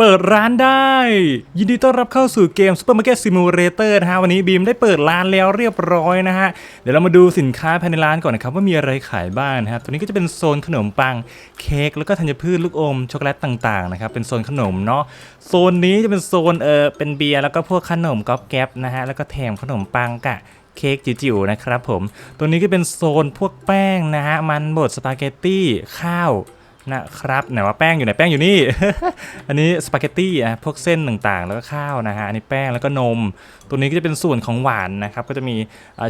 เปิดร้านได้ ยินดีต้อนรับเข้าสู่เกม Supermarket Simulator นะฮะ วันนี้บีมได้เปิดร้านแล้วเรียบร้อยนะฮะ เดี๋ยวเรามาดูสินค้าภายในร้านก่อนนะครับ ว่ามีอะไรขายบ้างนะครับตัวนี้ก็จะเป็นโซนขนมปังเค้กแล้วก็ธัญพืชลูกอมช็อกโกแลตต่างๆนะครับเป็นโซนขนมเนาะโซนนี้จะเป็นโซนเออเป็นเบียร์แล้วก็พวกขนมก๊อบแก๊บนะฮะแล้วก็แถมขนมปังกะเค้กจิ๋วๆนะครับผม ตัวนี้ก็เป็นโซนพวกแป้งนะฮะ มันบดสปาเกตตี้ ข้าว นะครับไหนว่าแป้งอยู่ไหนแป้งอยู่นี่ อันนี้สปาเกตตี้อะพวกเส้นต่างๆ แล้วก็ข้าวนะฮะอันนี้แป้งแล้วก็นม ตัวนี้ก็จะเป็นส่วนของหวานนะครับก็จะมี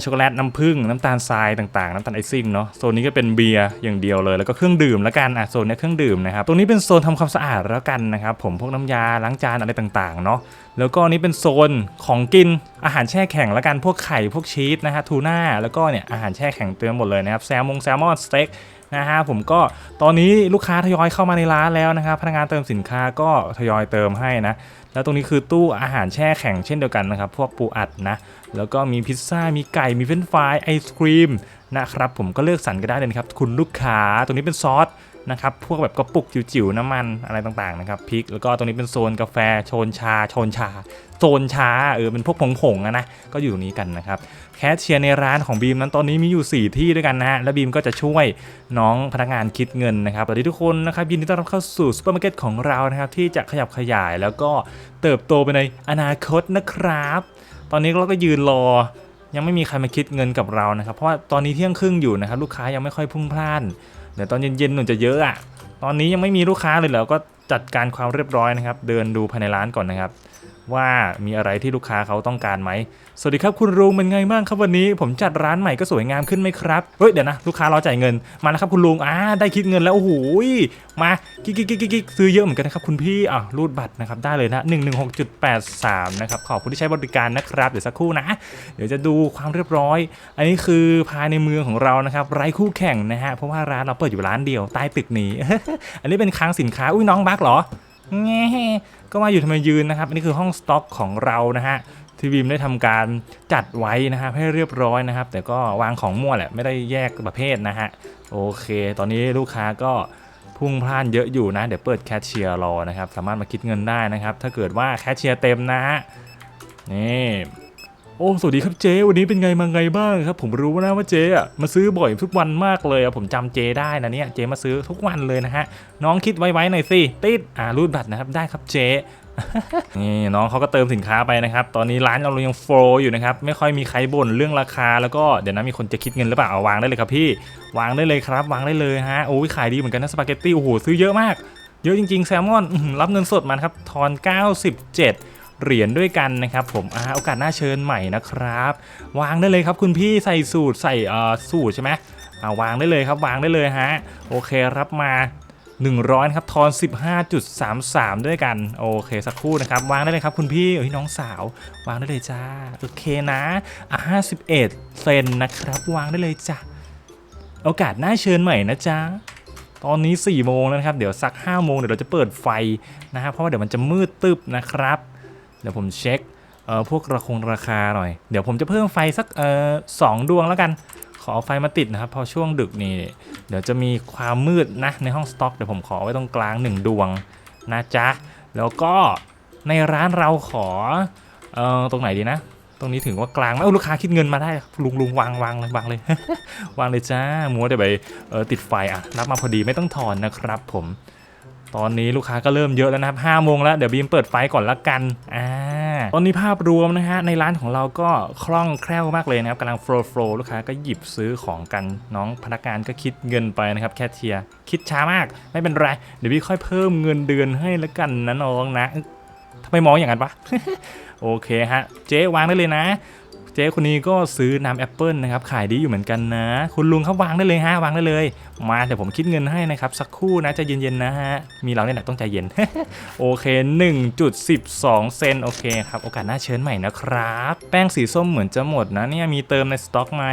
ช็อกโกแลตน้ำผึ้งน้ำตาลทรายต่างๆ น้ำตาลไอซิ่งเนาะโซนนี้ก็เป็นเบียร์อย่างเดียวเลย แล้วก็เครื่องดื่มแล้วกันอะโซนนี้เครื่องดื่มนะครับตรงนี้เป็นโซนทำความสะอาดแล้วกันนะครับผมพวกน้ำยาล้างจานอะไรต่างๆเนาะแล้วก็อันนี้เป็นโซนของกินอาหารแช่แข็งแล้วกันพวกไข่พวกชีสนะฮะทูน่าแล้วก็เนี่ยอาหารแช่แข็งเต็มหมดเลยนะครับแซลมงแซลมอนสเต็ก นะฮะผมก็ตอนนี้ลูกค้าทยอยเข้ามาในร้านแล้วนะครับพนักงานเติมสินค้าก็ทยอยเติมให้นะแล้วตรงนี้คือตู้อาหารแช่แข็งเช่นเดียวกันนะครับพวกปูอัดนะแล้วก็มีพิซซ่ามีไก่มีเฟรนฟรายไอศครีมนะครับผมก็เลือกสรรก็ได้เลยครับคุณลูกค้าตรงนี้เป็นซอสนะครับพวกแบบกระปุกจิ๋วๆน้ำมันอะไรต่างๆนะครับพริกแล้วก็ตรงนี้เป็นโซนกาแฟโชนชาโชนชาโซนชาเออเป็นพวกผงๆอะนะก็อยู่ตรงนี้กันนะครับ แคชเชียร์ในร้านของบีมนั้นตอนนี้มีอยู่ 4 ที่ด้วยกันนะฮะ แล้วบีมก็จะช่วยน้องพนักงานคิดเงินนะครับสวัสดีทุกคนนะครับยินดีต้อนรับเข้าสู่ซูเปอร์มาร์เก็ตของเรานะครับที่จะขยับขยายแล้วก็เติบโตไปในอนาคตนะครับ ตอนนี้เราก็ยืนรอยังไม่มีใครมาคิดเงินกับเรานะครับ เพราะว่าตอนนี้เที่ยงครึ่งอยู่นะครับลูกค้ายังไม่ค่อยพุ่งพล่านเดี๋ยวตอนเย็นๆหนูจะเยอะอะตอนนี้ยังไม่มีลูกค้าเลยเหรอก็จัดการความเรียบร้อยนะครับ เดินดูภายในร้านก่อนนะครับ ว่ามีอะไรที่ลูกค้าเขาต้องการไหม สวัสดีครับคุณลุงเป็นไงบ้างครับวันนี้ผมจัดร้านใหม่ก็สวยงามขึ้นไหมครับ เฮ้ยเดี๋ยวนะลูกค้ารอจ่ายเงินมาแล้วครับคุณลุงอ่าได้คิดเงินแล้วโอ้โหมากิ๊กกิ๊กกิ๊กกิ๊กซื้อเยอะเหมือนกันนะครับคุณพี่อะรูดบัตรนะครับได้เลยนะ116.83นะครับขอบคุณที่ใช้บริการนะครับเดี๋ยวสักครู่นะ เดี๋ยวจะดูความเรียบร้อย อันนี้คือภายในเมืองของเรานะครับไร้คู่แข่งนะฮะเพราะว่าร้านเราเปิดอยู่ร้านเดียวใต้ตึกนี้ อันนี้เป็นคลังสินค้าอุ้ยน้องบักเหรอ ก็มาอยู่ทำไมยืนนะครับอันนี้คือห้องสต็อกของเรานะฮะที่บีมได้ทำการจัดไว้นะครับให้เรียบร้อยนะครับ แต่ก็วางของมั่วแหละไม่ได้แยกประเภทนะฮะโอเค ตอนนี้ลูกค้าก็พุ่งพล่านเยอะอยู่นะ เดี๋ยวเปิดแคชเชียร์รอนะครับ สามารถมาคิดเงินได้นะครับ ถ้าเกิดว่าแคชเชียร์เต็มนะฮะนี่ โอ้สวัสดีครับเจ๊วันนี้เป็นไงมาไงบ้างครับ ผมรู้ว่านะว่าเจ๊อะมาซื้อบ่อยทุกวันมากเลยอะผมจำเจ๊ได้นะเนี่ยเจ๊มาซื้อทุกวันเลยนะฮะน้องคิดไว้ๆหน่อยสิติดอ่ารูดบัตรนะครับได้ครับเจ๊นี่น้องเขาก็เติมสินค้าไปนะครับ ตอนนี้ร้านเรายังโฟลอยู่นะครับ ไม่ค่อยมีใครบ่นเรื่องราคา แล้วก็เดี๋ยวนะมีคนจะคิดเงินหรือเปล่าเอาวางได้เลยครับพี่ วางได้เลยครับ วางได้เลยฮะโอ้ยขายดีเหมือนกันนะสปาเกตตี้โอ้โหซื้อเยอะมาก เยอะจริง ๆ แซลมอนรับเงินสดมาครับทอน 97 เหรียญด้วยกันนะครับผมอ่าโอกาสหน้าเชิญใหม่นะครับ วางได้เลยครับคุณพี่ใส่สูตรใส่เอ่อสูตรใช่ไหมอ่าวางได้เลยครับวางได้เลยฮะโอเครับมา100ครับทอน 15.33 ด้วยกันโอเคสักครู่นะครับ วางได้เลยครับคุณพี่เอ้ยน้องสาว วางได้เลยจ้าโอเคนะอะ51 เซนนะครับ วางได้เลยจ้ะโอกาสหน้าเชิญใหม่นะจ๊ะตอนนี้4โมงแล้วนะครับ เดี๋ยวสัก5โมงเดี๋ยวเราจะเปิดไฟนะครับเพราะว่าเดี๋ยวมันจะมืดตึบนะครับ เดี๋ยวผมเช็คเอ่อพวกราคงราคาหน่อย เดี๋ยวผมจะเพิ่มไฟสักเอ่อสองดวงแล้วกัน ขอเอาไฟมาติดนะครับ พอช่วงดึกนี่ เดี๋ยวจะมีความมืดนะในห้องสต็อก เดี๋ยวผมขอไว้ตรงกลาง 1 ดวงนะจ๊ะ แล้วก็ในร้านเราขอเอ่อตรงไหนดีนะ ตรงนี้ถึงว่ากลางไหมโอ้ลูกค้าคิดเงินมาได้ ลุงลุงวางวางเลยวางเลย วางเลยจ้ามัวแต่ไปเออติดไฟอะรับมาพอดีไม่ต้องถอนนะครับผม ตอนนี้ลูกค้าก็เริ่มเยอะแล้วนะครับ5โมงแล้วเดี๋ยวบีมเปิดไฟก่อนละกันอ่าตอนนี้ภาพรวมนะฮะในร้านของเราก็คล่องแคล่วมากเลยนะครับกำลังโฟล์โฟล์ลูกค้าก็หยิบซื้อของกันน้องพนักงานก็คิดเงินไปนะครับแคชเชียร์คิดช้ามากไม่เป็นไรเดี๋ยวพี่ค่อยเพิ่มเงินเดือนให้ละกันนะน้องนะทำไมมองอย่างนั้นปะโอเคฮะเจ๊วางได้เลยนะ เจ๊คนนี้ก็ซื้อน้ำแอปเปิลนะครับขายดีอยู่เหมือนกันนะ คุณลุงครับวางได้เลยฮะวางได้เลย มาเดี๋ยวผมคิดเงินให้นะครับสักครู่นะใจะเย็นๆนะฮะมีเราเนี่ยแหละต้องใจเย็น โอเค 1.12 เซนโอเคครับโอกาสหน้าเชิญใหม่นะครับ แป้งสีส้มเหมือนจะหมดนะเนี่ยมีเติมในสต็อกไหม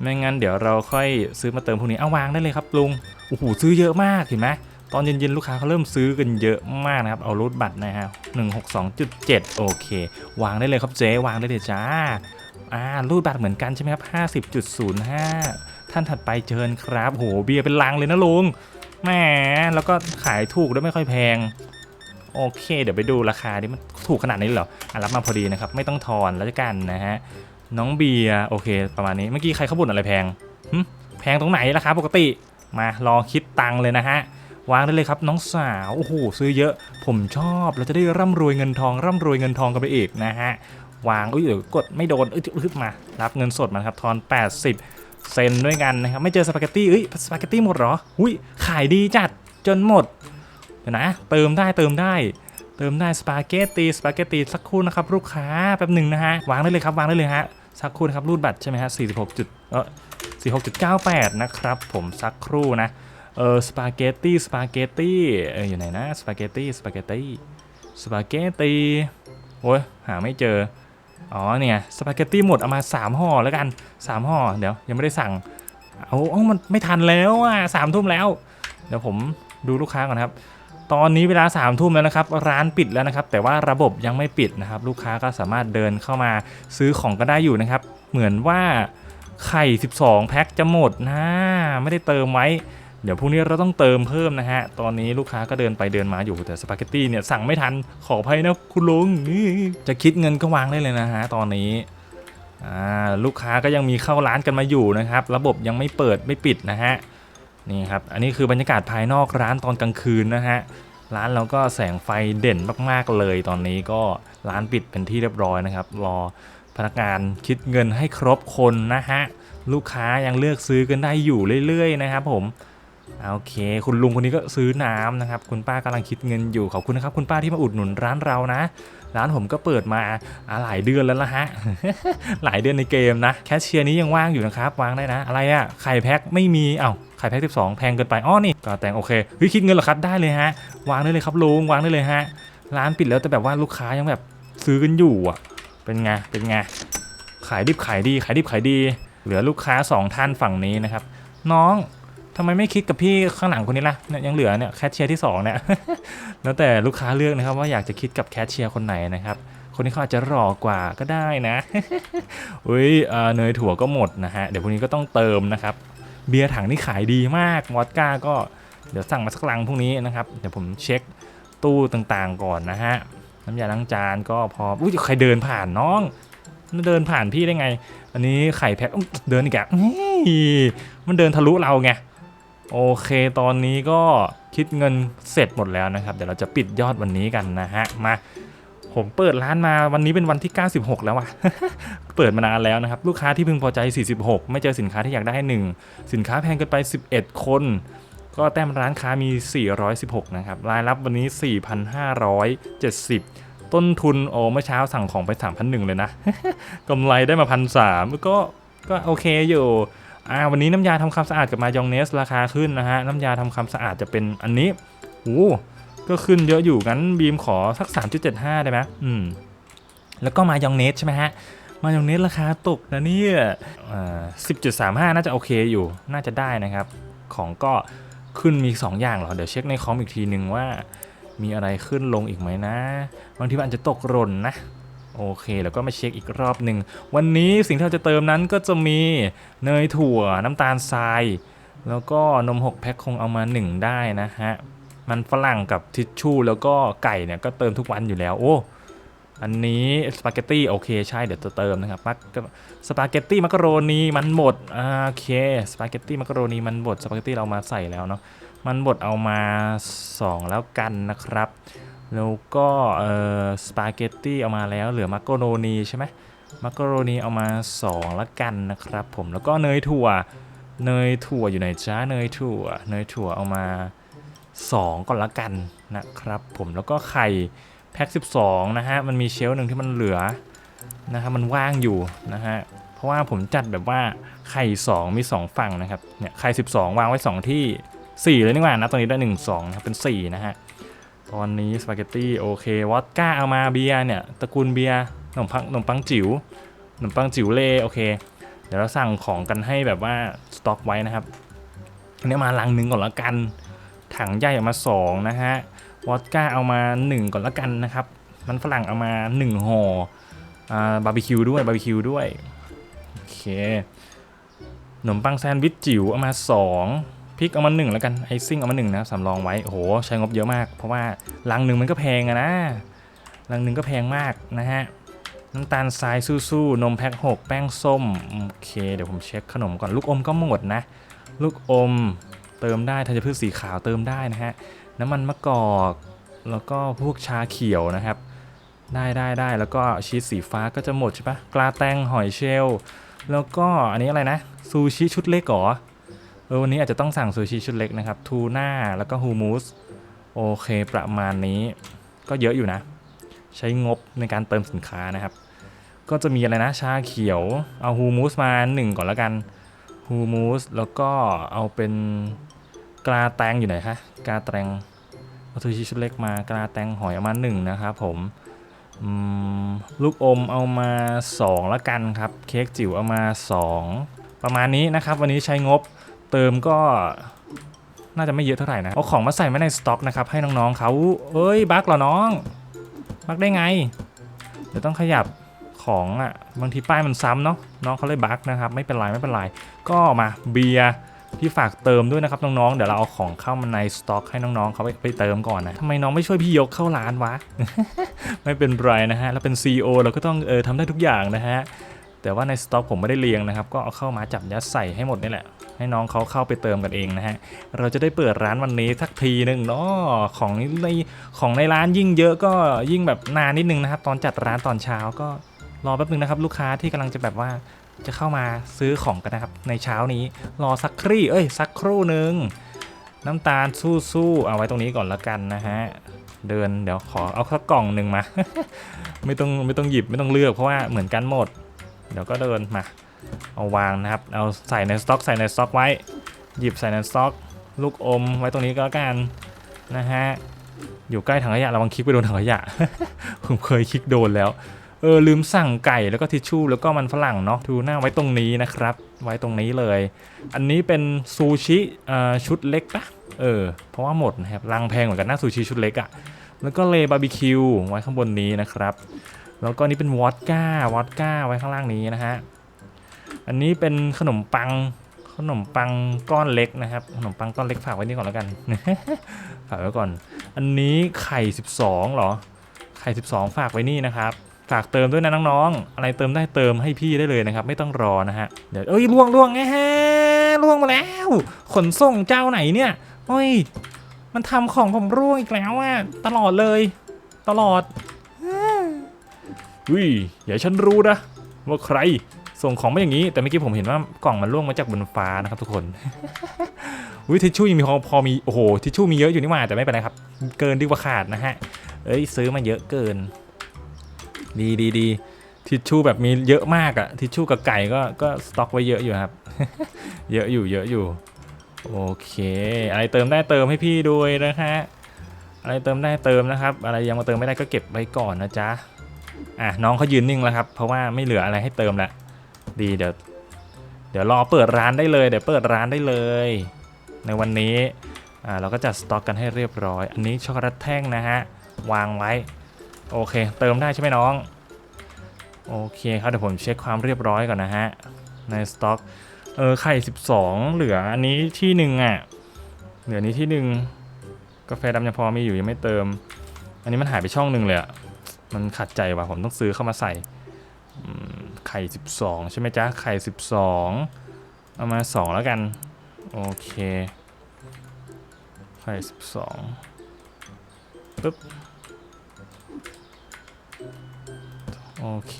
ไม่งั้นเดี๋ยวเราค่อยซื้อมาเติมพวกนี้เอาวางได้เลยครับลุงโอ้โหซื้อเยอะมากเห็นไหม ตอนเย็นๆลูกค้าเขาเริ่มซื้อกันเยอะมากนะครับ เอารูดบัตรนะฮะ162.7โอเค วางได้เลยครับเจ๊วางได้เลยจ้าอ่ารูดบัตรเหมือนกันใช่ไหมครับ50.05ท่านถัดไปเชิญครับโหเบียร์เป็นลังเลยนะลุงแหมแล้วก็ขายถูกด้วยไม่ค่อยแพงโอเค เดี๋ยวไปดูราคาดิมันถูกขนาดนี้เหรออะรับมาพอดีนะครับ ไม่ต้องทอนแล้วกันนะฮะ น้องเบียร์โอเค ประมาณนี้ เมื่อกี้ใครเขาบ่นอะไรแพงแพงตรงไหนราคาปกติ มารอคิดตังค์เลยนะฮะ วางได้เลยครับน้องสาวโอ้โหซื้อเยอะผมชอบเราจะได้ร่ำรวยเงินทองร่ำรวยเงินทองกันไปอีกนะฮะวางอุ้ยเดี๋ยวกดไม่โดนเอ้ยอึ๊บมา รับเงินสดมาครับทอน 80 เซนด้วยกันนะครับไม่เจอสปาเกตตี้เอ้ยสปาเกตตี้หมดเหรออุ้ยขายดีจัดจนหมดเดี๋ยวนะเติมได้เติมได้เติมได้สปาเกตตีสปาเกตตีสักครู่นะครับลูกค้าแป๊บหนึ่งนะฮะวางได้เลยครับวางได้เลยฮะสักครู่นะครับรูดบัตรใช่ไหมฮะ46จุดเออ46.98 นะครับผมสักครู่นะ เออสปาเกตตี้สปาเกตตี้เอออยู่ไหนนะสปาเกตตี้สปาเกตตี้สปาเกตตี้โอ้ยหาไม่เจออ๋อเนี่ยสปาเกตตี้หมดเอามา3ห่อแล้วกัน3ห่อเดี๋ยวยังไม่ได้สั่งเอาเอ้ามันไม่ทันแล้วอะสามทุ่มแล้ว เดี๋ยวผมดูลูกค้าก่อนครับ ตอนนี้เวลา3ามทุ่มแล้วนะครับ ร้านปิดแล้วนะครับ แต่ว่าระบบยังไม่ปิดนะครับ ลูกค้าก็สามารถเดินเข้ามาซื้อของก็ได้อยู่นะครับ เหมือนว่าไข่ 12 แพ็คจะหมดนะ ไม่ได้เติมไว้ เดี๋ยวพรุ่งนี้เราต้องเติมเพิ่มนะฮะ ตอนนี้ลูกค้าก็เดินไปเดินมาอยู่แต่สปาเกตตี้เนี่ยสั่งไม่ทันขออภัยนะคุณลุงนี่จะคิดเงินก็วางได้เลยนะฮะตอนนี้ลูกค้าก็ยังมีเข้าร้านกันมาอยู่นะครับ ระบบยังไม่เปิดไม่ปิดนะฮะนี่ครับอันนี้คือบรรยากาศภายนอกร้านตอนกลางคืนนะฮะร้านเราก็แสงไฟเด่นมากๆเลย ตอนนี้ก็ร้านปิดเป็นที่เรียบร้อยนะครับ รอพนักงานคิดเงินให้ครบคนนะฮะลูกค้ายังเลือกซื้อกันได้อยู่เรื่อยๆนะครับผม โอเค คุณลุงคนนี้ก็ซื้อน้ำนะครับ คุณป้ากำลังคิดเงินอยู่ ขอบคุณนะครับ คุณป้าที่มาอุดหนุนร้านเรานะ ร้านผมก็เปิดมาหลายเดือนแล้วละฮะ หลายเดือนในเกมนะ แคชเชียร์นี้ยังว่างอยู่นะครับวางได้นะ อะไรอะไข่แพ็คไม่มีเอ้าไข่แพ็ค12 แพงเกินไปอ้อนี่ก็แต่งโอเคเฮ้ยคิดเงินเหรอครับ ได้เลยฮะ วางได้เลยครับลุง วางได้เลยฮะ ร้านปิดแล้วแต่แบบว่าลูกค้ายังแบบซื้อกันอยู่อะ เป็นไง เป็นไง ขายดิบขายดี ขายดิบขายดี เหลือลูกค้าสองท่านฝั่งนี้นะครับ น้องำไมไม่คิดกับพี่ข้างหลังคนนี้ล่ะเนี่ยยังเหลือเนี่ยแคชเชียร์ที่สองเนี่ยแล้วแต่ลูกค้าเลือกนะครับว่าอยากจะคิดกับแคชเชียร์คนไหนนะครับคนนี้เขาอาจจะรอกว่าก็ได้นะอุ้ยเนยถั่วก็หมดนะฮะเดี๋ยวพรุ่งนี้ก็ต้องเติมนะครับ เบียร์ถังนี่ขายดีมากวอดก้าก็เดี๋ยวสั่งมาสักลังพรุ่งนี้นะครับเดี๋ยวผมเช็คตู้ต่างๆก่อนนะฮะน้ำยาล้างจานก็พออุ้ยใครเดินผ่านน้องมันเดินผ่านพี่ได้ไง อันนี้ไข่แพ็คเดินอีกอะมันเดินทะลุเราไง โอเค ตอนนี้ก็คิดเงินเสร็จหมดแล้วนะครับ เดี๋ยวเราจะปิดยอดวันนี้กันนะฮะ มา ผมเปิดร้านมาวันนี้เป็นวันที่ 96 แล้วว่ะเปิดมานานแล้วนะครับ ลูกค้าที่พึงพอใจ 46 ไม่เจอสินค้าที่อยากได้ 1 สินค้าแพงเกินไป 11 คน ก็แต้มร้านค้ามี 416 นะครับ รายรับวันนี้ 4,570ต้นทุนโอ้เมื่อเช้าสั่งของไป3,100 เลยนะกำไรได้มา1,300ก็ก็โอเคอยู่ อ่าวันนี้น้ำยาทำความสะอาดกับมายองเนสราคาขึ้นนะฮะน้ำยาทำความสะอาดจะเป็นอันนี้โอ้ก็ขึ้นเยอะอยู่งั้นบีมขอสัก 3.75 ได้ไหมอืมแล้วก็มายองเนสใช่ไหมฮะมายองเนสราคาตกนะเนี่ยอ่า10.35น่าจะโอเคอยู่ น่าจะได้นะครับ ของก็ขึ้นมี 2 อย่างเหรอ เดี๋ยวเช็คในคอมอีกทีหนึ่งว่า มีอะไรขึ้นลงอีกไหมนะ บางทีมันอาจจะตกหล่นนะ โอเค แล้วก็มาเช็คอีกรอบหนึ่ง วันนี้สิ่งที่เราจะเติมนั้นก็จะมีเนยถั่วน้ำตาลทราย แล้วก็นม 6 แพ็คคงเอามา 1 ได้นะฮะ มันฝรั่งกับทิชชู่แล้วก็ไก่เนี่ยก็เติมทุกวันอยู่แล้วโอ้อันนี้สปาเกตตี้โอเคใช่เดี๋ยวจะเติมนะครับมักสปาเกตตี้มักกะโรนีมันบดโอเคสปาเกตตี้มักกะโรนีมันบดสปาเกตตี้เรามาใส่แล้วเนาะมันบดเอามา 2 แล้วกันนะครับ แล้วก็เอ่อสปาเกตตี้เอามาแล้วเหลือมักกะโรนีใช่ไหมมักกะโรนีเอามา2ล้วกันนะครับผมแล้วก็เนยถั่วเนยถั่วอยู่ไหนจ้าเนยถั่วเนยถั่วเอามา 2ก่อนละกันนะครับผมแล้วก็ไข่แพ็ค12นะฮะมันมีเชลหนึ่งที่มันเหลือนะครับมันว่างอยู่นะฮะเพราะว่าผมจัดแบบว่าไข่ 2 มี 2 ฝั่งนะครับเนี่ยไข่ 12 วางไว้ 2 ที่ 4 เลยนี่หว่านะตอนนี้ได้ 1 2นะครับเป็น 4 นะฮะ ตอนนี้สปาเกตตี้โอเควอดก้าเอามาเบียร์เนี่ยตระกูลเบียร์ขนมปังขนมปังจิ๋วขนมปังจิ๋วเล่โอเค เดี๋ยวเราสั่งของกันให้แบบว่าสต็อกไว้นะครับอันนี้มาลังหนึ่งก่อนละกัน ถังใหญ่เอามา 2 นะฮะวอดก้าเอามา 1 ก่อนละกันนะครับ มันฝรั่งเอามา 1ห่ออ่าบาร์บีคิวด้วยบาร์บีคิวด้วย โอเคขนมปังแซนด์วิชจิ๋วเอามา 2 พริกเอามาหนึ่งแล้วกันไอซิ่งเอามาหนึ่งนะสำรองไว้โอ้โหใช้งบเยอะมาก เพราะว่าลังหนึ่งมันก็แพงอะนะลังหนึ่งก็แพงมากนะฮะน้ำตาลทรายสู้ๆนมแพ็ค6แป้งส้มโอเคเดี๋ยวผมเช็คขนมก่อนลูกอมก็หมดนะ ลูกอมเติมได้ธัญพืชสีขาวเติมได้นะฮะน้ำมันมะกอกแล้วก็พวกชาเขียวนะครับ ได้ได้ได้แล้วก็ชีสสีฟ้าก็จะหมดใช่ปะกลาแตงหอยเชลแล้วก็อันนี้อะไรนะซูชิชุดเล็กหรอ เออวันนี้อาจจะต้องสั่งซูชิชุดเล็กนะครับทูน่าแล้วก็ฮูมูสโอเคประมาณนี้ ก็เยอะอยู่นะ ใช้งบในการเติมสินค้านะครับ ก็จะมีอะไรนะชาเขียวเอาฮูมูสมาหนึ่งก่อนแล้วกันฮูมูสแล้วก็เอาเป็นกลาแตงอยู่ไหนคะกลาแตงเอาซูชิชุดเล็กมากลาแตงหอยเอามาหนึ่งนะครับผมอืมลูกอมเอามา2ละกันครับ เค้กจิ๋วเอามา 2 ประมาณนี้นะครับ วันนี้ใช้งบ เติมก็น่าจะไม่เยอะเท่าไหร่นะเอาของมาใส่ไว้ในสต็อกนะครับให้น้องๆเขาเอ้ยบั๊กเหรอน้องบั๊กได้ไง เดี๋ยวต้องขยับของอะ่ะบางทีป้ายมันซ้ำเนาะน้องเขาเลยบั๊กนะครับไม่เป็นไรไม่เป็นไรก็มาเบียร์ที่ฝากเติมด้วยนะครับน้องๆเดี๋ยวเราเอาของเข้ามาในสต็อกให้น้องๆเขาไปไปเติมก่อนนะทำไมน้องไม่ช่วยพี่ยกเข้าร้านวะ ไม่เป็นไรนะฮะแล้วเป็น CEO เราก็ต้องเออทำได้ทุกอย่างนะฮะ แต่ว่าในสต็อกผมไม่ได้เรียงนะครับ ก็เอาเข้ามาจับยัดใส่ให้หมดนี่แหละ ให้น้องเขาเข้าไปเติมกันเองนะฮะ เราจะได้เปิดร้านวันนี้สักทีหนึ่งเนาะของในของในร้านยิ่งเยอะก็ยิ่งแบบนานนิดนึงนะครับ ตอนจัดร้านตอนเช้าก็รอแป๊บนึงนะครับ ลูกค้าที่กำลังจะแบบว่าจะเข้ามาซื้อของกันนะครับ ในเช้านี้รอสักครี่เอ้ยสักครู่หนึ่งน้ำตาลสู้ๆเอาไว้ตรงนี้ก่อนละกันนะฮะเดินเดี๋ยวขอเอาสักกล่องหนึ่งมา ไม่ต้องไม่ต้องหยิบไม่ต้องเลือกเพราะว่าเหมือนกันหมด เดี๋ยวก็เดินมาเอาวางนะครับ เอาใส่ในสต็อกใส่ในสต็อกไว้ หยิบใส่ในสต็อก ลูกอมไว้ตรงนี้ก็แล้วกันนะฮะ อยู่ใกล้ถังขยะระวังคลิกไปโดนถังขยะ ผมเคยคลิกโดนแล้ว เออลืมสั่งไก่แล้วก็ทิชชู่แล้วก็มันฝรั่งเนาะทูน่าไว้ตรงนี้นะครับ ไว้ตรงนี้เลย อันนี้เป็นซูชิชุดเล็กปะเออ เพราะว่าหมดนะครับรังแพงเหมือนกันนะซูชิชุดเล็กอะแล้วก็เลบาร์บีคิวไว้ข้างบนนี้นะครับ แล้วก็นี่เป็นวอดก้าวอดก้าไว้ข้างล่างนี้นะฮะ อันนี้เป็นขนมปังขนมปังก้อนเล็กนะครับ ขนมปังก้อนเล็กฝากไว้นี่ก่อนแล้วกัน ฝากไว้ก่อน อันนี้ไข่ 12เหรอ ไข่ 12 ฝากไว้นี่นะครับ ฝากเติมด้วยนะน้องๆ อะไรเติมได้เติมให้พี่ได้เลยนะครับ ไม่ต้องรอนะฮะ เดี๋ยวเอ้ยล่วงล่วงแฮะล่วงมาแล้ว ขนส่งเจ้าไหนเนี่ยโอ้ย มันทำของผมร่วงอีกแล้วอะตลอดเลย ตลอด อุ้ยอย่าฉันรู้นะว่าใครส่งของมาอย่างนี้ แต่เมื่อกี้ผมเห็นว่ากล่องมันร่วงมาจากบนฟ้านะครับทุกคนอุ้ยทิชชู่ยังมีพอพอมีโอ้โหทิชชู่มีเยอะอยู่นี่หว่าแต่ไม่เป็นไรครับ เกินดีกว่าขาดนะฮะเอ้ยซื้อมาเยอะเกิน ดีดีดีทิชชู่แบบมีเยอะมากอะทิชชู่กับไก่ก็ก็สต็อกไว้เยอะอยู่ครับ เยอะอยู่เยอะอยู่ โอเค อะไรเติมได้เติมให้พี่ด้วยนะฮะอะไรเติมได้เติมนะครับ อะไรยังมาเติมไม่ได้ก็เก็บไว้ก่อนนะจ๊ะ อะน้องเขายืนนิ่งแล้วครับ เพราะว่าไม่เหลืออะไรให้เติมละดีเดี๋ยวเดี๋ยวรอเปิดร้านได้เลยเดี๋ยวเปิดร้านได้เลย ในวันนี้อ่าเราก็จัดสต็อกกันให้เรียบร้อย อันนี้ช็อกโกแลตแท่งนะฮะวางไว้โอเค เติมได้ใช่ไหมน้องโอเคครับเดี๋ยวผมเช็คความเรียบร้อยก่อนนะฮะในสต็อกเออไข่ 12 เหลืออันนี้ที่หนึ่งอะเหลือนี้ที่หนึ่งกาแฟดำยังพอมีอยู่ยังไม่เติม อันนี้มันหายไปช่องหนึ่งเลยอะ มันขัดใจว่ะผมต้องซื้อเข้ามาใส่ไข่ 12 ใช่ไหมจ๊ะ ไข่ 12 เอามา 2 แล้วกัน โอเค ไข่ 12ปึ๊บ โอเค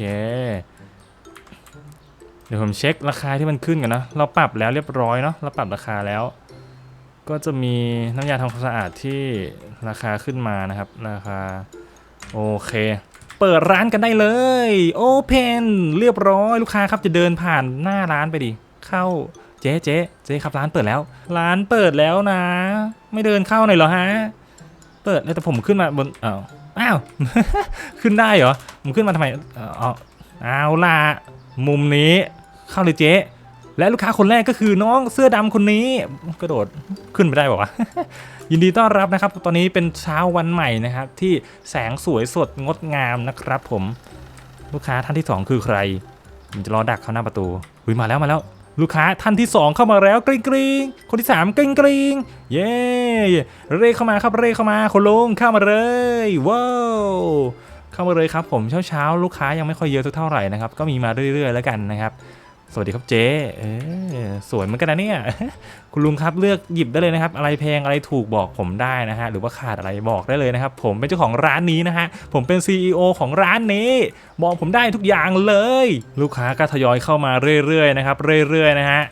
เดี๋ยวผมเช็คราคาที่มันขึ้นกันนะ เราปรับแล้วเรียบร้อยเนาะ เราปรับราคาแล้ว ก็จะมีน้ำยาทำความสะอาดที่ราคาขึ้นมานะครับ ราคา โอเค เปิดร้านกันได้เลยโอเพนเรียบร้อยลูกค้าครับจะเดินผ่านหน้าร้านไปดิเข้าเจ๊เจ๊เจ๊ครับร้านเปิดแล้ว ร้านเปิดแล้วนะ ไม่เดินเข้าหน่อยเหรอฮะเปิดแล้วแต่ผมขึ้นมาบนอ้าวอ้าวขึ้นได้เหรอผมขึ้นมาทำไมเอ่อเอาเอาล่ะมุมนี้เข้าเลยเจ๊และลูกค้าคนแรกก็คือน้องเสื้อดำคนนี้กระโดดขึ้นไปได้บอกว่า ยินดีต้อนรับนะครับ ตอนนี้เป็นเช้าวันใหม่นะครับ ที่แสงสวยสดงดงามนะครับผมลูกค้าท่านที่สองคือใครผมจะรอดักเขาหน้าประตูหุยมาแล้วมาแล้ว ลูกค้าท่านที่ 2 เข้ามาแล้วกริ๊งกริ๊งคนที่ 3กริ๊งกริ๊งเย้เร่เข้ามาครับเร่เข้ามาคุณลุงเข้ามาเลยว้าวเข้ามาเลยครับผมเช้าเช้าลูกค้ายังไม่ค่อยเยอะสักเท่าไหร่นะครับก็มีมาเรื่อยๆ แล้วกันนะครับ สวัสดีครับเจ๊เออสวยเหมือนกันนะเนี่ย คุณลุงครับเลือกหยิบได้เลยนะครับ อะไรแพงอะไรถูกบอกผมได้นะฮะ หรือว่าขาดอะไรบอกได้เลยนะครับ ผมเป็นเจ้าของร้านนี้นะฮะ ผมเป็น CEO ของร้านนี้ บอกผมได้ทุกอย่างเลย ลูกค้าก็ทยอยเข้ามาเรื่อยๆนะครับ เรื่อยๆนะฮะ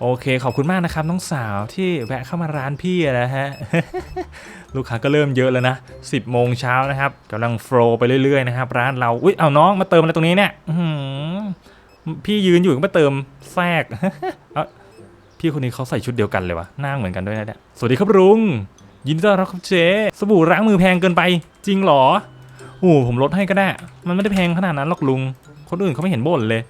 โอเค ขอบคุณมากนะครับน้องสาวที่แวะเข้ามาร้านพี่นะฮะ ลูกค้าก็เริ่มเยอะแล้วนะ 10โมงเช้านะครับกำลังโฟล์ไปเรื่อยๆนะครับร้านเรา อุ้ยเอาน้องมาเติมอะไรตรงนี้เนี่ย พี่ยืนอยู่ก็มาเติมแทรกพี่คนนี้เขาใส่ชุดเดียวกันเลยวะหน้าเหมือนกันด้วยนะเนี่ยสวัสดีครับลุงยินดีต้อนรับครับเจ๊สบู่ล้างมือแพงเกินไป จริงหรอโอ้ผมลดให้ก็ได้ มันไม่ได้แพงขนาดนั้นหรอกลุง คนอื่นเขาไม่เห็นบ่นเลย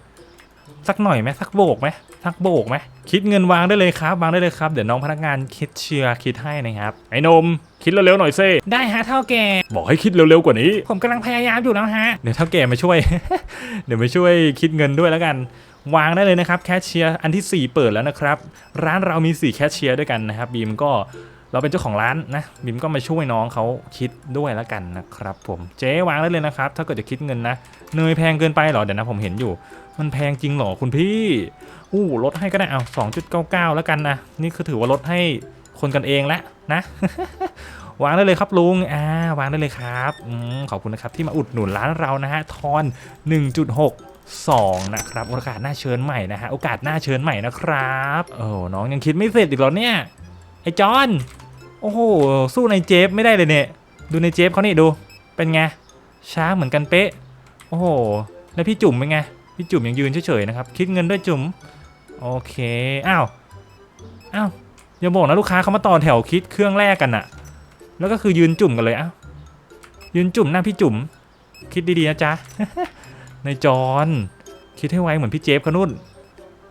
สักหน่อยไหมสักโบกไหมสักโบกไหมคิดเงินวางได้เลยครับวางได้เลยครับเดี๋ยวน้องพนักงานคิดเชียร์คิดให้นะครับไอ้หนมคิดเร็วๆหน่อยเซ่ได้ฮะเท่าแก่บอกให้คิดเร็วๆกว่านี้ ผมกำลังพยายามอยู่แล้วฮะเดี๋ยวเท่าแก่มาช่วย เดี๋ยวมาช่วยคิดเงินด้วยแล้วกันวางได้เลยนะครับแคชเชียร์อันทีสี่4 เปิดแล้วนะครับร้านเรามี 4 แคชเชียร์ด้วยกันนะครับบีมก็เราเป็นเจ้าของร้านนะบีมก็มาช่วยน้องเขาคิดด้วยแล้วกันนะครับผมเจ๊วางได้เลยนะครับ ถ้าเกิดจะคิดเงินนะเนยแพงเกินไปเหรอเดี๋ยวนะผมเห็นอยู่ มันแพงจริงเหรอคุณพี่อู้ลดให้ก็ได้เอา2.99แล้วกันนะนี่คือถือว่าลดให้คนกันเองแล้วนะ วางได้เลยครับลุงอ่าวางได้เลยครับอขอบคุณนะครับที่มาอุดหนุนร้านเรานะฮะทอน 1.62 นะครับโอกาสหน้าเชิญใหม่นะฮะโอกาสหน้าเชิญใหม่นะครับโอ้น้องยังคิดไม่เสร็จอีกเหรอเนี่ยไอ้จอนโอ้โหสู้ในเจฟไม่ได้เลยเนี่ยดูในเจฟเขานี่ดูเป็นไงช้าเหมือนกันเป๊ะ โอ้โห แล้วพี่จุ๋มเป็นไง พี่จุ๋มยังยืนเฉยๆนะครับ คิดเงินด้วยจุ๋มโอเคอ้าวอ้าวอย่าบอกนะลูกค้าเขามาต่อแถวคิดเครื่องแรกกันอะแล้วก็คือยืนจุ่มกันเลยอ้ายืนจุ่มหน้าพี่จุ่มคิดดีๆนะจ๊ะในจอนคิดให้ไวเหมือนพี่เจฟเขานุ่น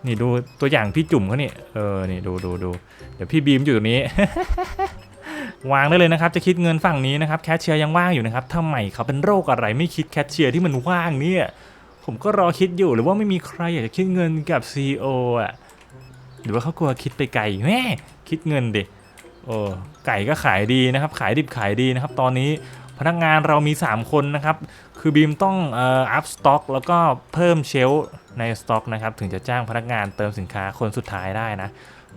นี่ดูตัวอย่างพี่จุ่มเขานี่เออนี่ดูดูดูเดี๋ยวพี่บีมอยู่ตรงนี้ วางได้เลยนะครับ จะคิดเงินฝั่งนี้นะครับแคชเชียร์ยังว่างอยู่นะครับทำไมเขาเป็นโรคอะไรไม่คิดแคชเชียร์ที่มันว่างเนี่ย ผมก็รอคิดอยู่หรือว่าไม่มีใครอยากจะคิดเงินกับ CEO อะ หรือว่าเขากลัวคิดไปไกลแม่คิดเงินดิโอ้ไก่ก็ขายดีนะครับ ขายดิบขายดีนะครับ ตอนนี้พนักงานเรามี 3 คนนะครับ คือบีมต้องเอ่ออัพสต็อกแล้วก็เพิ่มเชลในสต็อกนะครับ ถึงจะจ้างพนักงานเติมสินค้าคนสุดท้ายได้นะ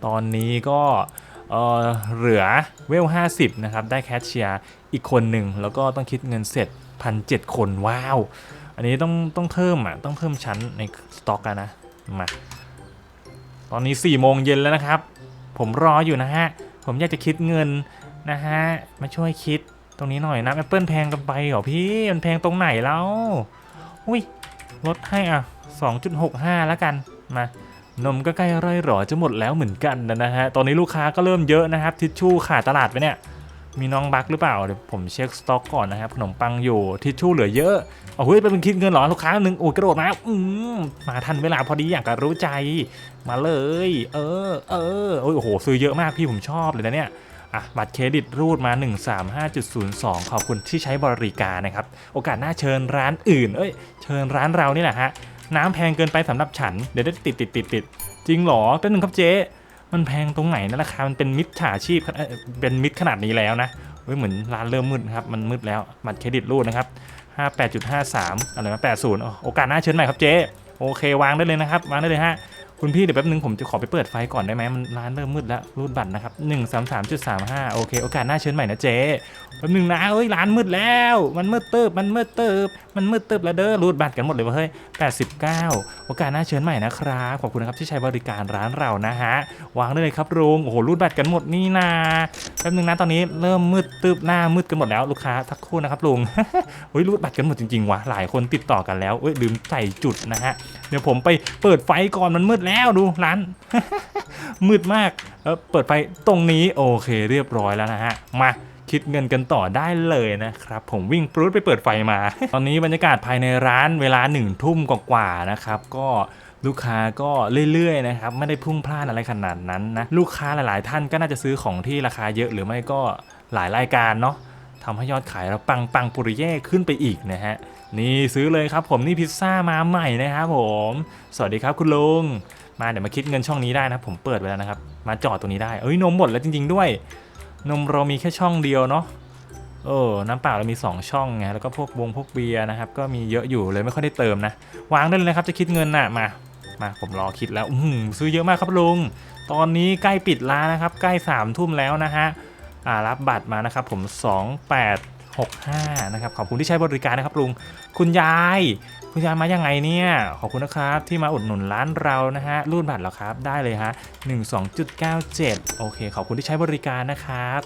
ตอนนี้ก็เอ่อเหลือเวล 50 นะครับ ได้แคชเชียร์อีกคนหนึ่ง แล้วก็ต้องคิดเงินเสร็จพันเจ็ดคน ว้าว อันนี้ต้องต้องเพิ่มอะต้องเพิ่มชั้นในสต็อกอะนะมาตอนนี้4ี่โมงเย็นแล้วนะครับ ผมรออยู่นะฮะ ผมอยากจะคิดเงินนะฮะ มาช่วยคิดตรงนี้หน่อยนะแอปเปิลแพงกันไปเหรอพี่ มันแพงตรงไหนแล้ว อุ้ยลดให้อะ 2.65 แล้วกัน มานมก็ใกล้ร่อยหรอจะหมดแล้วเหมือนกันนะฮะ ตอนนี้ลูกค้าก็เริ่มเยอะนะครับ ทิชชู่ขาดตลาดไปเนี่ย มีน้องบักหรือเปล่าเดี๋ยวผมเช็คสต็อกก่อนนะครับขนมปังอยู่ทิชชู่เหลือเยอะเอาเฮ้ยไปเป็นคิดเงินหรอลูกค้าหนึ่งโอ้ยกระโดดมาอืมมาทันเวลาพอดีอยากจะรู้ใจมาเลย เออ เออโอ้โหซื้อเยอะมากพี่ผมชอบเลยนะเนี่ยอะบัตรเครดิตรูดมา 135.02 ขอบคุณที่ใช้บริการนะครับ โอกาสหน้าเชิญร้านอื่น เอ้ย เชิญร้านเรานี่แหละฮะ น้ำแพงเกินไปสำหรับฉัน เดี๋ยวได้ติดติดติดติดจริงหรอเป็นหนึ่งครับเจ๊ มันแพงตรงไหนนะราคา มันเป็นมิดฉาชีพเป็นมิดขนาดนี้แล้วนะเว้ยเหมือนร้านเริ่มมืดครับ มันมืดแล้วบัตรเครดิตรูดนะครับ 58.53 อะไรนะ80 โอกาสหน้าเชิญใหม่ครับเจ๊ โอเค วางได้เลยนะครับ วางได้เลยฮะ คุณพี่เดี๋ยวแป๊บนึงผมจะขอไปเปิดไฟก่อนได้ไหมมันร้านเริ่มมืดแล้วรูดบัตรนะครับ133.35โอเค โอกาสหน้าเชิญใหม่นะเจ๊แป๊บนึงนะเอ้ยร้านมืดแล้ว มันมืดเติบมันมืดเติบมันมืดเติบแล้วเด้อรูดบัตรกันหมดเลยเวะเฮ้ย89โอกาสหน้าเชิญใหม่นะครับขอบคุณนะครับที่ใช้บริการร้านเรานะฮะวางได้เลยครับลุงโอ้โหรูดบัตรกันหมดนี่นาแป๊บนึงนะตอนนี้เริ่มมืดตึบหน้ามืดกันหมดแล้วลูกค้าทักคู่นะครับลุงเฮ้ยรูดบัตรกันหมดจริงๆวะหลายคนติดต่อกันแล้วเอ้ยลืมใส่จุดนะฮะเดี๋ยวผมไปเปิดไฟก่อนมันมืดแล้วดูร้าน มืดมากเออเปิดไฟตรงนี้โอเคเรียบร้อยแล้วนะฮะ มาคิดเงินกันต่อได้เลยนะครับ ผมวิ่งปรุดไปเปิดไฟมา ตอนนี้บรรยากาศภายในร้านเวลาหนึ่งทุ่มกว่าๆนะครับ ก็ลูกค้าก็เรื่อยๆนะครับไม่ได้พุ่งพลานอะไรขนาดนั้นนะ ลูกค้าหลายๆ ท่านก็น่าจะซื้อของที่ราคาเยอะหรือไม่ก็หลายรายการเนาะ ทำให้ยอดขายเราปังปังปุริเย่ขึ้นไปอีกนะฮะนี่ซื้อเลยครับผมนี่พิซซ่ามาใหม่นะครับผม สวัสดีครับคุณลุงมาเดี๋ยวมาคิดเงินช่องนี้ได้นะผมเปิดไว้แล้วนะครับ มาจอดตรงนี้ได้เอ้ยนมหมดแล้วจริง ๆ ด้วย นมเรามีแค่ช่องเดียวเนาะเออน้ำเปล่าเรามี 2 ช่องไงแล้วก็พวกวงพวกเบียร์นะครับก็มีเยอะอยู่เลยไม่ค่อยได้เติมนะ วางได้เลยนะครับจะคิดเงินน่ะมามาผมรอคิดแล้วอืซื้อเยอะมากครับลุงตอนนี้ใกล้ปิดร้านนะครับ ใกล้3ามทุ่มแล้วนะฮะ รับบัตรมานะครับผม 2865 นะครับ ขอบคุณที่ใช้บริการนะครับลุง คุณยาย คุณยายมายังไงเนี่ย ขอบคุณนะครับที่มาอุดหนุนร้านเรานะฮะรูดบัตรแล้วครับ ได้เลยฮะ 12.97 โอเค ขอบคุณที่ใช้บริการนะครับ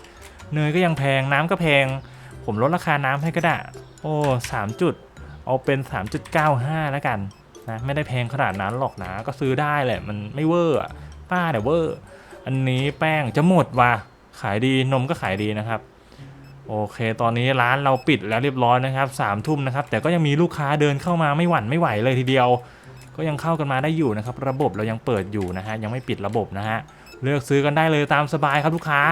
เนยก็ยังแพงน้ำก็แพง ผมลดราคาน้ำให้ก็ได้ โอ้สามจุด เอาเป็น 3.95 แล้วกันนะ ไม่ได้แพงขนาดนั้นหรอกนะ ก็ซื้อได้แหละ มันไม่เวอร์อป้าเนี่ยเวอร์ อันนี้แป้งจะหมดว่ะ ขายดีนมก็ขายดีนะครับ โอเค ตอนนี้ร้านเราปิดแล้วเรียบร้อยนะครับสามทุ่มนะครับ แต่ก็ยังมีลูกค้าเดินเข้ามาไม่หวั่นไม่ไหวเลยทีเดียว ก็ยังเข้ากันมาได้อยู่นะครับ ระบบเรายังเปิดอยู่นะฮะยังไม่ปิดระบบนะฮะเลือกซื้อกันได้เลยตามสบายครับลูกค้า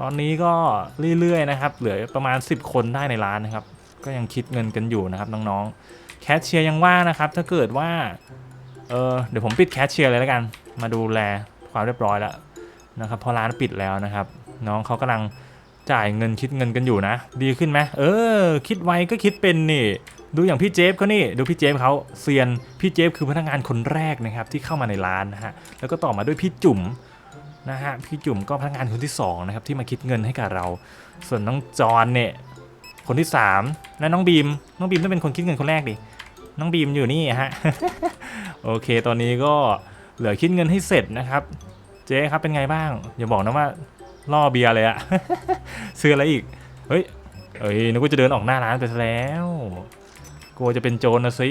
ตอนนี้ก็เรื่อยๆนะครับเหลือประมาณ 10 คนได้ในร้านนะครับ ก็ยังคิดเงินกันอยู่นะครับน้องๆแคชเชียร์ยังว่างนะครับ ถ้าเกิดว่าเออเดี๋ยวผมปิดแคชเชียร์เลยแล้วกัน มาดูแลความเรียบร้อยแล้วนะครับพอร้านปิดแล้วนะครับ น้องเขากำลังจ่ายเงินคิดเงินกันอยู่นะ ดีขึ้นไหมเออ คิดไวก็คิดเป็นนี่ ดูอย่างพี่เจฟเขานี่ ดูพี่เจฟเขาเซียน พี่เจฟคือพนักงานคนแรกนะครับที่เข้ามาในร้านนะฮะ แล้วก็ต่อมาด้วยพี่จุ๋มนะฮะ พี่จุ๋มก็พนักงานคนที่สองนะครับที่มาคิดเงินให้กับเรา ส่วนน้องจอนเนี่ยคนที่สามและน้องบีม น้องบีมต้องเป็นคนคิดเงินคนแรกดิ น้องบีมอยู่นี่ฮะ โอเค ตอนนี้ก็เหลือคิดเงินให้เสร็จนะครับ เจ๊ครับเป็นไงบ้าง อย่าบอกนะว่า ล่อเบียร์เลยอะซื้ออะไรอีก เฮ้ยเอ้ยนึกว่าจะเดินออกหน้าร้านไปซะแล้วกลัวจะเป็นโจรนะสิ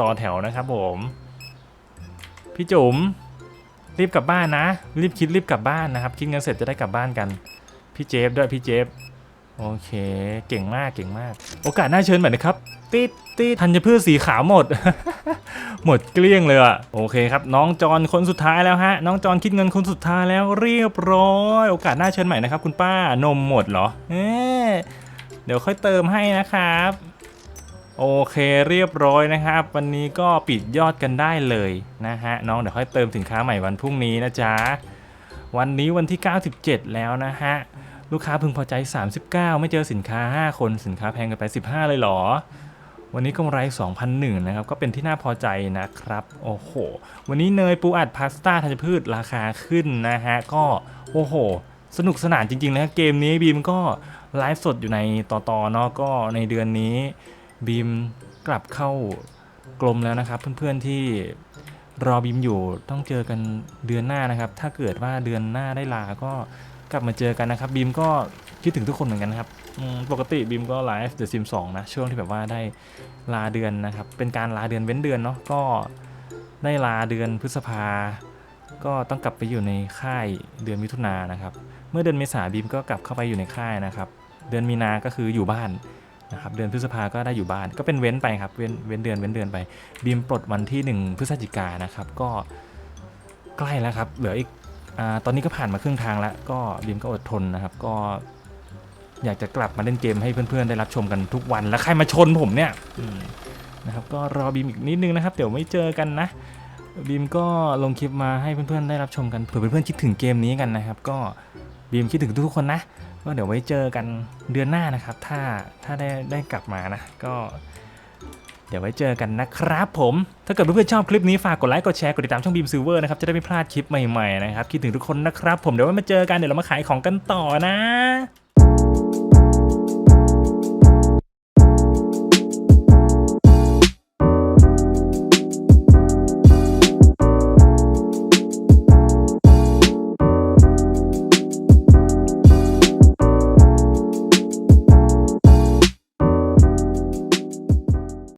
ต่อแถวนะครับผม พี่จุ๋มรีบกลับบ้านนะ รีบคิดรีบกลับบ้านนะครับ คิดเงินเสร็จจะได้กลับบ้านกัน พี่เจฟด้วยพี่เจฟ โอเคเก่งมากเก่งมาก โอกาสหน้าเชิญใหม่นะครับติดติดธัญพืชสีขาวหมด หมดเกลี้ยงเลยอะโอเคครับ น้องจอนคนสุดท้ายแล้วฮะ น้องจอนคิดเงินคนสุดท้ายแล้วเรียบร้อย โอกาสหน้าเชิญใหม่นะครับ คุณป้านมหมดเหรอเอเดี๋ยวค่อยเติมให้นะครับ โอเคเรียบร้อยนะครับ วันนี้ก็ปิดยอดกันได้เลยนะฮะน้องเดี๋ยวค่อยเติมสินค้าใหม่วันพรุ่งนี้นะจ๊ะวันนี้วันที่ 97 แล้วนะฮะ ลูกค้าพึงพอใจ 39 ไม่เจอสินค้า 5 คนสินค้าแพงกันไป 15 เลยเหรอ วันนี้กำไร2,001นะครับ ก็เป็นที่น่าพอใจนะครับ โอ้โห วันนี้เนยปูอัดพาสต้าธัญพืชราคาขึ้นนะฮะ ก็โอ้โห สนุกสนานจริงๆนะเกมนี้บีมก็ไลฟ์สดอยู่ในต่อๆเนาะก็ในเดือนนี้บีมกลับเข้ากลมแล้วนะครับ เพื่อนๆที่รอบีมอยู่ต้องเจอกันเดือนหน้านะครับ ถ้าเกิดว่าเดือนหน้าได้ลาก็ กลับมาเจอกันนะครับบีมก็คิดถึงทุกคนเหมือนกันนะครับปกติบีมก็ไลฟ์เดอะซิมสองนะช่วงที่แบบว่าได้ลาเดือนนะครับเป็นการลาเดือนเว้นเดือนเนาะก็ได้ลาเดือนพฤษภา ก็ต้องกลับไปอยู่ในค่ายเดือนมิถุนายนะครับ เมื่อเดือนเมษาบีมก็กลับเข้าไปอยู่ในค่ายนะครับ เดือนมีนาก็คืออยู่บ้านนะครับ เดือนพฤษภาก็ได้อยู่บ้าน ก็เป็นเว้นไปครับ เว้นเว้นเดือนเว้นเดือนไปบีมปลดวันที่ 1 พฤศจิกานะครับ ก็ใกล้แล้วครับ เหลืออีก ตอนนี้ก็ผ่านมาครึ่งทางแล้ว ก็บีมก็อดทนนะครับ ก็อยากจะกลับมาเล่นเกมให้เพื่อนๆได้รับชมกันทุกวัน แล้วใครมาชนผมเนี่ยนะครับ ก็รอบีมอีกนิดนึงนะครับ เดี๋ยวไม่เจอกันนะบีมก็ลงคลิปมาให้เพื่อนๆได้รับชมกันเผื่อเพื่อนๆคิดถึงเกมนี้กันนะครับ ก็บีมคิดถึงทุกๆคนนะก็เดี๋ยวไว้เจอกันเดือนหน้านะครับ ถ้าถ้าได้ได้กลับมานะ ก็ เดี๋ยวไว้เจอกันนะครับผม ถ้าเกิดเพื่อนๆชอบคลิปนี้ฝากกดไลค์กดแชร์กดติดตามช่องบีมซิลเวอร์นะครับจะได้ไม่พลาดคลิปใหม่ๆนะครับคิดถึงทุกคนนะครับผมเดี๋ยวไว้มาเจอกันเดี๋ยวเรามาขายของกันต่อนะ